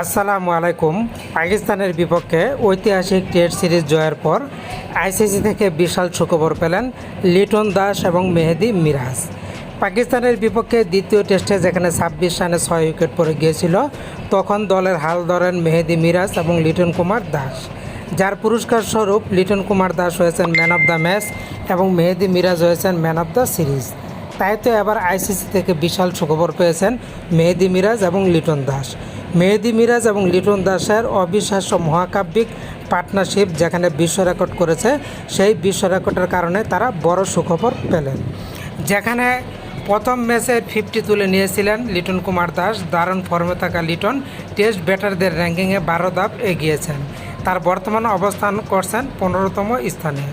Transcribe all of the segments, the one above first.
আসসালামু আলাইকুম। পাকিস্তানের বিপক্ষে ঐতিহাসিক টেস্ট সিরিজ জয়ের পর আইসিসি থেকে বিশাল সুখবর পেলেন লিটন দাস এবং মেহেদি মিরাজ। পাকিস্তানের বিপক্ষে দ্বিতীয় টেস্টে যেখানে ছাব্বিশ রানে ছয় উইকেট পড়ে গিয়েছিল, তখন দলের হাল ধরেন মেহেদি মিরাজ এবং লিটন কুমার দাস। যার পুরস্কার স্বরূপ লিটন কুমার দাস হয়েছেন ম্যান অফ দ্য ম্যাচ এবং মেহেদি মিরাজ হয়েছেন ম্যান অফ দ্য সিরিজ। তাই তো এবার আইসিসি থেকে বিশাল সুখবর পেয়েছেন মেহেদি মিরাজ এবং লিটন দাস। মেহেদি মিরাজ এবং লিটন দাসের অবিশ্বাস্য মহাকাব্যিক পার্টনারশিপ যেখানে বিশ্ব রেকর্ড করেছে, সেই বিশ্ব রেকর্ডের কারণে তারা বড় সুখবর পেলেন। যেখানে প্রথম ম্যাচে ফিফটি তুলে নিয়েছিলেন লিটন কুমার দাস। দারুণ ফর্মে থাকা লিটন টেস্ট ব্যাটারদের র্যাঙ্কিংয়ে বারো ধাপ এগিয়েছেন। তার বর্তমান অবস্থান করছেন পনেরোতম স্থানে।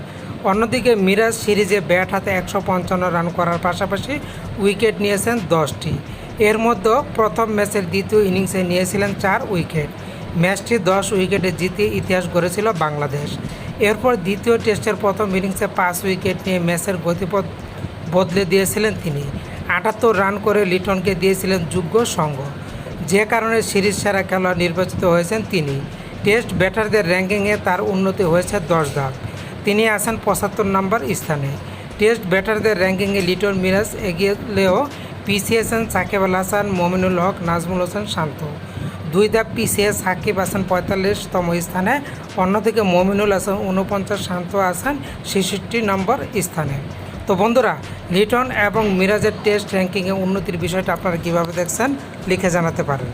অন্যদিকে মিরাজ সিরিজে ব্যাট হাতে একশো পঞ্চান্ন রান করার পাশাপাশি উইকেট নিয়েছেন দশটি। এর মধ্যে প্রথম ম্যাচের দ্বিতীয় ইনিংসে নিয়েছিলেন চার উইকেট। ম্যাচটি দশ উইকেটে জিতে ইতিহাস গড়েছিল বাংলাদেশ। এরপর দ্বিতীয় টেস্টের প্রথম ইনিংসে পাঁচ উইকেট নিয়ে ম্যাচের গতিপথ বদলে দিয়েছিলেন তিনি। আটাত্তর রান করে লিটনকে দিয়েছিলেন যোগ্য সঙ্গ যে কারণে সিরিজ সেরা খেলোয়াড় নির্বাচিত হয়েছেন তিনি। টেস্ট ব্যাটারদের র্যাঙ্কিংয়ে তার উন্নতি হয়েছে দশ ধাপ। তিনি আছেন পঁচাত্তর নম্বর স্থানে। টেস্ট ব্যাটারদের র্যাঙ্কিংয়ে লিটন মিরাজ এগিয়েলেও পিছিয়ে আছেন সাকিব আল হাসান, মমিনুল হক, নাজমুল হোসেন শান্ত। দুই ধাপ পিছিয়ে সাকিব আছেন পঁয়তাল্লিশতম স্থানে, অন্যদিকে মমিনুল হাসান উনপঞ্চাশ শান্ত আছেন ছেষট্টি নম্বর স্থানে। তো বন্ধুরা, লিটন এবং মিরাজের টেস্ট র্যাঙ্কিংয়ে উন্নতির বিষয়টা আপনারা কীভাবে দেখছেন, লিখে জানাতে পারেন।